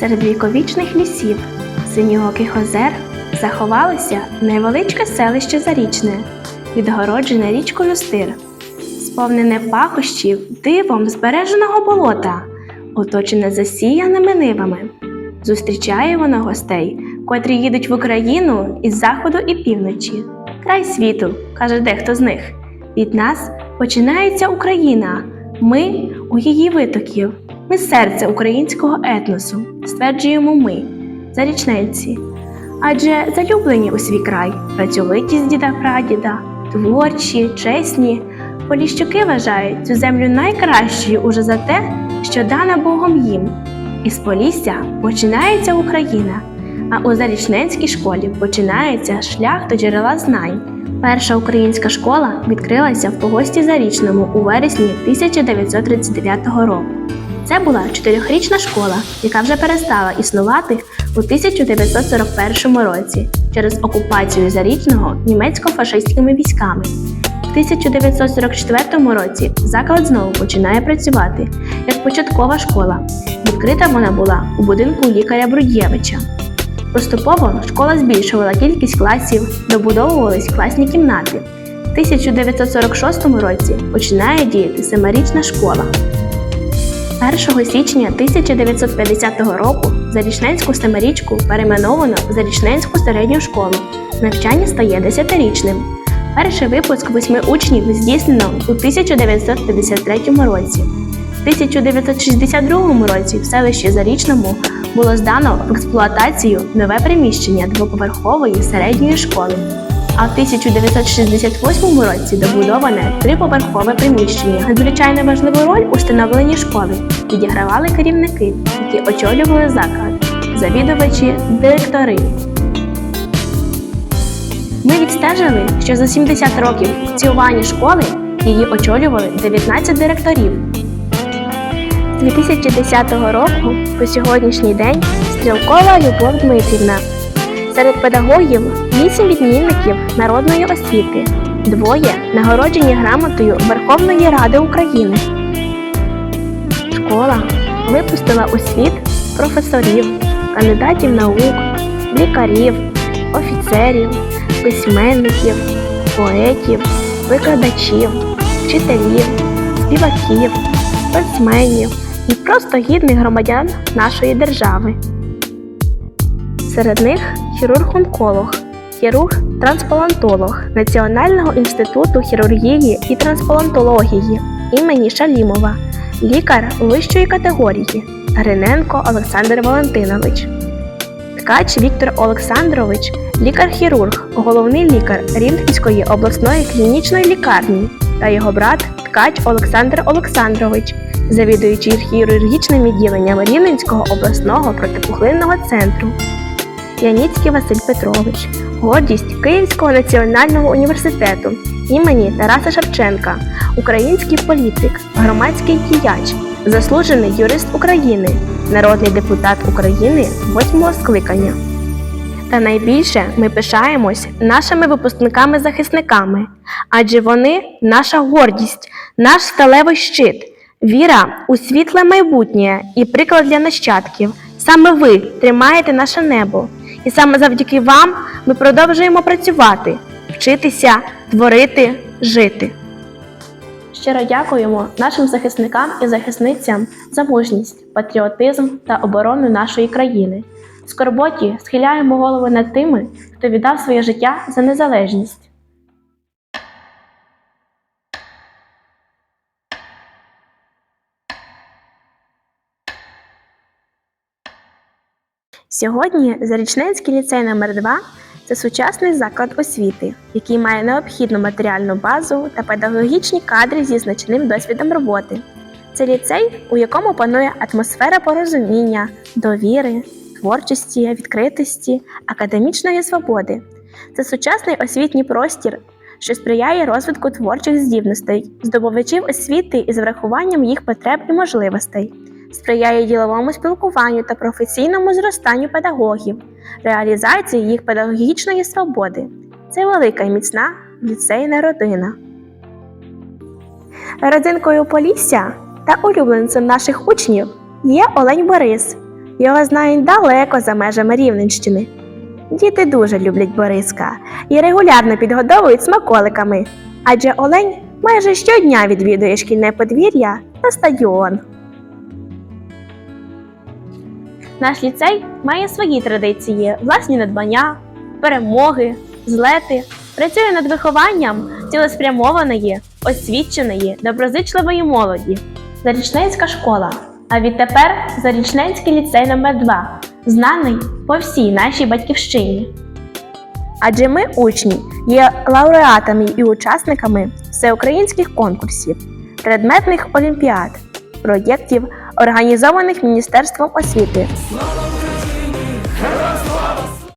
Серед віковічних лісів, синьооких озер заховалося невеличке селище Зарічне, відгороджене річкою Стир, сповнене пахощів дивом збереженого болота, оточене засіяними нивами. Зустрічає воно гостей, котрі їдуть в Україну із заходу і півночі. Край світу, каже дехто з них. Від нас починається Україна. Ми у її витоків. Ми серце українського етносу, стверджуємо ми, зарічненці. Адже залюблені у свій край, працьовиті з діда прадіда, творчі, чесні. Поліщуки вважають цю землю найкращою уже за те, що дана Богом їм. Із Полісся починається Україна, а у Зарічненській школі починається шлях до джерела знань. Перша українська школа відкрилася в погості Зарічному у вересні 1939 року. Це була чотирьохрічна школа, яка вже перестала існувати у 1941 році через окупацію Зарічного німецько-фашистськими військами. В 1944 році заклад знову починає працювати як початкова школа. Відкрита вона була у будинку лікаря Брудєвича. Поступово школа збільшувала кількість класів, добудовувались класні кімнати. В 1946 році починає діяти семирічна школа. 1 січня 1950 року Зарічненську семирічку перейменовано в Зарічненську середню школу. Навчання стає десятирічним. Перший випуск восьми учнів здійснено у 1953 році. В 1962 році в селищі Зарічному було здано в експлуатацію нове приміщення двоповерхової середньої школи. А в 1968 році добудоване триповерхове приміщення. Надзвичайно важливу роль у становленні школи відігравали керівники, які очолювали заклад, завідувачі, директори. Ми відстежили, що за 70 років функціонування школи її очолювали 19 директорів. З 2010 року по сьогоднішній день Стрілкова Любов Дмитрівна. Серед педагогів 8 відмінників народної освіти, двоє нагороджені грамотою Верховної Ради України. Школа випустила у світ професорів, кандидатів наук, лікарів, офіцерів, письменників, поетів, викладачів, вчителів, співаків, спортсменів і просто гідних громадян нашої держави. Серед них хірург-онколог, хірург-трансплантолог Національного інституту хірургії і трансплантології імені Шалімова, лікар вищої категорії Гриненко Олександр Валентинович, ткач Віктор Олександрович, лікар-хірург, головний лікар Рівненської обласної клінічної лікарні та його брат ткач Олександр Олександрович, завідуючий хірургічним відділенням Рівненського обласного протипухлинного центру. Яніцький Василь Петрович, гордість Київського національного університету імені Тараса Шевченка, український політик, громадський діяч, заслужений юрист України, народний депутат України восьмого скликання. Та найбільше ми пишаємось нашими випускниками-захисниками, адже вони наша гордість, наш сталевий щит, віра у світле майбутнє і приклад для нащадків. Саме ви тримаєте наше небо, і саме завдяки вам ми продовжуємо працювати, вчитися, творити, жити. Щиро дякуємо нашим захисникам і захисницям за мужність, патріотизм та оборону нашої країни. В скорботі схиляємо голови над тими, хто віддав своє життя за незалежність. Сьогодні Зарічненський ліцей номер 2 це сучасний заклад освіти, який має необхідну матеріальну базу та педагогічні кадри зі значним досвідом роботи. Це ліцей, у якому панує атмосфера порозуміння, довіри, творчості, відкритості, академічної свободи. Це сучасний освітній простір, що сприяє розвитку творчих здібностей, здобувачів освіти із врахуванням їх потреб і можливостей, сприяє діловому спілкуванню та професійному зростанню педагогів, реалізації їх педагогічної свободи. Це велика і міцна ліцейна родина. Родинкою Полісся та улюбленцем наших учнів є Олень Борис, Його знають далеко за межами Рівненщини. Діти дуже люблять Бориска і регулярно підгодовують смаколиками, адже Олень майже щодня відвідує шкільне подвір'я та стадіон. Наш ліцей має свої традиції, власні надбання, перемоги, злети, працює над вихованням цілеспрямованої, освіченої, доброзичливої молоді. Зарічненська школа, а відтепер Зарічненський ліцей номер 2 знаний по всій нашій батьківщині. Адже ми, учні, є лауреатами і учасниками всеукраїнських конкурсів, предметних олімпіад, проєктів, організованих Міністерством освіти.